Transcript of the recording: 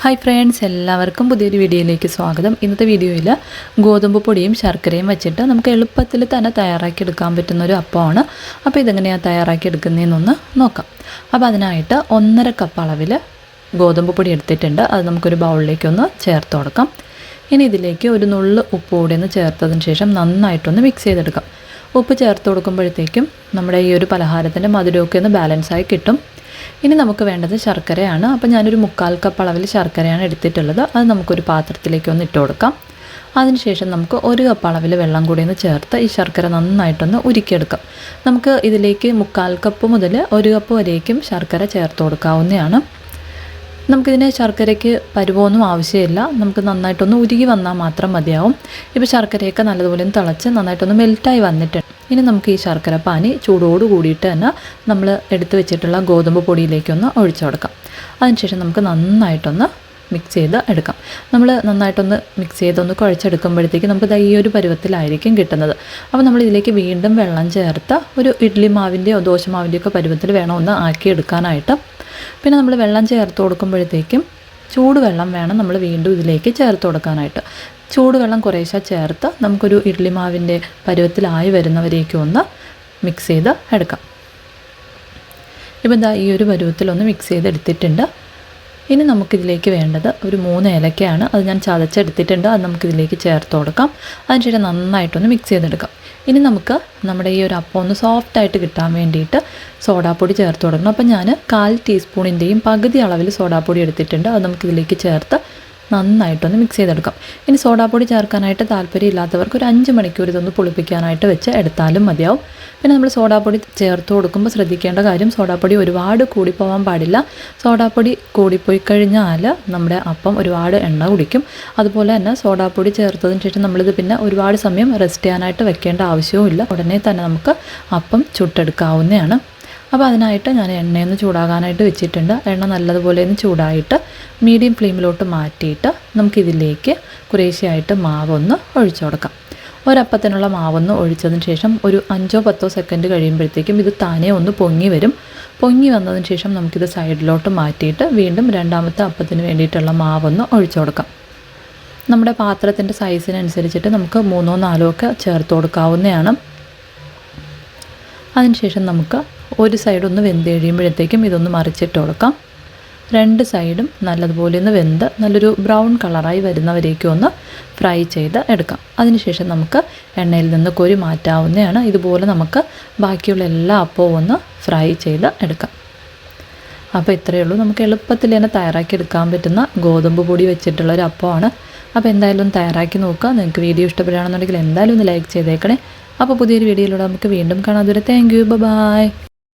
Hi friends എല്ലാവർക്കും പുതിയൊരു വീഡിയോയിലേക്ക് സ്വാഗതം. ഇന്നത്തെ വീഡിയോയിൽ ഗോതമ്പ് പൊടിയും ശർക്കരയും വെച്ചിട്ട് നമുക്ക് എളുപ്പത്തിൽ തന്നെ തയ്യാറാക്കി എടുക്കാൻ പറ്റുന്ന ഒരു അപ്പമാണ്. അപ്പോൾ ഇതെങ്ങനെയാണ് തയ്യാറാക്കി എടുക്കുന്നതെന്നൊന്ന് നോക്കാം. അപ്പോൾ അതിനായിട്ട് ഒന്നര കപ്പ് അളവിൽ ഗോതമ്പ് പൊടി എടുത്തിട്ടുണ്ട്. അത് നമുക്കൊരു ബൗളിലേക്കൊന്ന് ചേർത്ത് കൊടുക്കാം. ഇനി ഇതിലേക്ക് ഒരു നുള്ള് ഉപ്പ് കൂടി ഒന്ന് ചേർത്തതിന് ശേഷം നന്നായിട്ടൊന്ന് മിക്സ് ചെയ്തെടുക്കാം. ഉപ്പ് ചേർത്ത് കൊടുക്കുമ്പോഴത്തേക്കും നമ്മുടെ ഈ ഒരു പലഹാരത്തിന്റെ മധുരമൊക്കെ ഒന്ന് ബാലൻസായി കിട്ടും. ഇനി നമുക്ക് വേണ്ടത് ശർക്കരയാണ്. അപ്പോൾ ഞാനൊരു മുക്കാൽ കപ്പ് അളവിൽ ശർക്കരയാണ് എടുത്തിട്ടുള്ളത്. അത് നമുക്കൊരു പാത്രത്തിലേക്ക് ഒന്ന് ഇട്ട് കൊടുക്കാം. അതിനുശേഷം നമുക്ക് ഒരു കപ്പ് അളവിൽ വെള്ളം കൂടി ഒന്ന് ചേർത്ത് ഈ ശർക്കര നന്നായിട്ടൊന്ന് ഉരുക്കിയെടുക്കാം. നമുക്ക് ഇതിലേക്ക് മുക്കാൽ കപ്പ് മുതൽ ഒരു കപ്പ് വരേക്കും ശർക്കര ചേർത്ത് കൊടുക്കാവുന്നതാണ്. നമുക്കിതിന് ശർക്കരയ്ക്ക് പരുവമൊന്നും ആവശ്യമില്ല. നമുക്ക് നന്നായിട്ടൊന്ന് ഉരുകി വന്നാൽ മാത്രം മതിയാവും. ഇപ്പോൾ ശർക്കരയൊക്കെ നല്ലതുപോലെ തിളച്ച് നന്നായിട്ടൊന്ന് മെൽറ്റായി വന്നിട്ടുണ്ട്. ഇനി നമുക്ക് ഈ ശർക്കര പാനി ചൂടോട് കൂടിയിട്ട് തന്നെ നമ്മൾ എടുത്തു വെച്ചിട്ടുള്ള ഗോതമ്പ് പൊടിയിലേക്കൊന്ന് ഒഴിച്ചു കൊടുക്കാം. അതിനുശേഷം നമുക്ക് നന്നായിട്ടൊന്ന് മിക്സ് ചെയ്ത് എടുക്കാം. നമ്മൾ നന്നായിട്ടൊന്ന് മിക്സ് ചെയ്തൊന്ന് കുഴച്ചെടുക്കുമ്പോഴത്തേക്ക് നമുക്ക് ഈ ഒരു പരുവത്തിലായിരിക്കും കിട്ടുന്നത്. അപ്പോൾ നമ്മൾ ഇതിലേക്ക് വീണ്ടും വെള്ളം ചേർത്ത് ഒരു ഇഡ്ഡലി മാവിന്റെയോ ദോശ മാവിന്റെയോ ഒക്കെ പരുവത്തിൽ വേണം ഒന്ന് ആക്കി എടുക്കാനായിട്ട് പിന്നെ നമ്മൾ വെള്ളം ചേർത്ത് കൊടുക്കുമ്പോഴത്തേക്കും ചൂടുവെള്ളം വേണം നമ്മൾ വീണ്ടും ഇതിലേക്ക് ചേർത്ത് കൊടുക്കാനായിട്ട്. ചൂടുവെള്ളം കുറേശ്ശെ ചേർത്ത് നമുക്കൊരു ഇഡ്ഡലി മാവിന്റെ പരുവത്തിലായി വരുന്നവരേക്കും ഒന്ന് മിക്സ് ചെയ്ത് എടുക്കാം. ഇപ്പം എന്താ ഈ ഒരു പരുവത്തിലൊന്ന് മിക്സ് ചെയ്തെടുത്തിട്ടുണ്ട്. ഇനി നമുക്കിതിലേക്ക് വേണ്ടത് ഒരു മൂന്ന് ഏലക്കയാണ്. അത് ഞാൻ ചതച്ചെടുത്തിട്ടുണ്ട്. അത് നമുക്കിതിലേക്ക് ചേർത്ത് കൊടുക്കാം. അതിനുശേഷം നന്നായിട്ടൊന്ന് മിക്സ് ചെയ്തെടുക്കാം. ഇനി നമുക്ക് നമ്മുടെ ഈ ഒരു അപ്പം ഒന്ന് സോഫ്റ്റായിട്ട് കിട്ടാൻ വേണ്ടിയിട്ട് സോഡാപ്പൊടി ചേർത്ത് കൊടുക്കണം. അപ്പം ഞാൻ കാൽ ടീസ്പൂണിന്റെയും പകുതി അളവിൽ സോഡാപ്പൊടി എടുത്തിട്ടുണ്ട്. അത് നമുക്കിതിലേക്ക് ചേർത്ത് നന്നായിട്ടൊന്ന് മിക്സ് ചെയ്തെടുക്കാം. ഇനി സോഡാപ്പൊടി ചേർക്കാനായിട്ട് താല്പര്യമില്ലാത്തവർക്ക് ഒരു അഞ്ച് മണിക്കൂർ ഇതൊന്ന് പുളിപ്പിക്കാനായിട്ട് വെച്ച് എടുത്താലും മതിയാവും. പിന്നെ നമ്മൾ സോഡാപ്പൊടി ചേർത്ത് കൊടുക്കുമ്പോൾ ശ്രദ്ധിക്കേണ്ട കാര്യം സോഡാപ്പൊടി ഒരുപാട് കൂടിപ്പോവാൻ പാടില്ല. സോഡാപ്പൊടി കൂടിപ്പോയി കഴിഞ്ഞാൽ നമ്മുടെ അപ്പം ഒരുപാട് എണ്ണ കുടിക്കും. അതുപോലെ തന്നെ സോഡാപ്പൊടി ചേർത്തതിന് ശേഷം നമ്മളിത് പിന്നെ ഒരുപാട് സമയം റെസ്റ്റ് ചെയ്യാനായിട്ട് വെക്കേണ്ട ആവശ്യവുമില്ല. ഉടനെ തന്നെ നമുക്ക് അപ്പം ചുട്ടെടുക്കാവുന്നതാണ്. അപ്പോൾ അതിനായിട്ട് ഞാൻ എണ്ണയൊന്ന് ചൂടാകാനായിട്ട് വെച്ചിട്ടുണ്ട്. എണ്ണ നല്ലതുപോലെ ഒന്ന് ചൂടായിട്ട് മീഡിയം ഫ്ലെയിമിലോട്ട് മാറ്റിയിട്ട് നമുക്കിതിലേക്ക് കുറേശ്ശെയായിട്ട് മാവൊന്ന് ഒഴിച്ചു കൊടുക്കാം. ഒരപ്പത്തിനുള്ള മാവൊന്ന് ഒഴിച്ചതിന് ശേഷം ഒരു അഞ്ചോ പത്തോ സെക്കൻഡ് കഴിയുമ്പോഴത്തേക്കും ഇത് താനേ ഒന്ന് പൊങ്ങി വരും. പൊങ്ങി വന്നതിന് ശേഷം നമുക്കിത് സൈഡിലോട്ട് മാറ്റിയിട്ട് വീണ്ടും രണ്ടാമത്തെ അപ്പത്തിന് വേണ്ടിയിട്ടുള്ള മാവൊന്ന് ഒഴിച്ചു കൊടുക്കാം. നമ്മുടെ പാത്രത്തിന്റെ സൈസിനനുസരിച്ചിട്ട് നമുക്ക് മൂന്നോ നാലോ ഒക്കെ ചേർത്ത് കൊടുക്കാവുന്നതാണ്. അതിനുശേഷം നമുക്ക് ഒരു സൈഡൊന്ന് വെന്ത് കഴിയുമ്പോഴത്തേക്കും ഇതൊന്ന് മറിച്ചിട്ട് കൊടുക്കാം. രണ്ട് സൈഡും നല്ലതുപോലെ ഒന്ന് വെന്ത് നല്ലൊരു ബ്രൗൺ കളറായി വരുന്നവരേക്കും ഒന്ന് ഫ്രൈ ചെയ്ത് എടുക്കാം. അതിനുശേഷം നമുക്ക് എണ്ണയിൽ നിന്ന് കൊരി മാറ്റാവുന്നതാണ്. ഇതുപോലെ നമുക്ക് ബാക്കിയുള്ള എല്ലാ അപ്പവും ഒന്ന് ഫ്രൈ ചെയ്ത് എടുക്കാം. അപ്പോൾ ഇത്രയേ ഉള്ളൂ. നമുക്ക് എളുപ്പത്തിൽ തന്നെ തയ്യാറാക്കി എടുക്കാൻ പറ്റുന്ന ഗോതമ്പ് പൊടി വെച്ചിട്ടുള്ള ഒരു അപ്പമാണ്. അപ്പോൾ എന്തായാലും തയ്യാറാക്കി നോക്കുക. നിങ്ങൾക്ക് വീഡിയോ ഇഷ്ടപ്പെടുകയാണെന്നുണ്ടെങ്കിൽ എന്തായാലും ഒന്ന് ലൈക്ക് ചെയ്തേക്കണേ. അപ്പോൾ പുതിയൊരു വീഡിയോയിലൂടെ നമുക്ക് വീണ്ടും കാണാം. അതുവരെ താങ്ക് യു ബൈ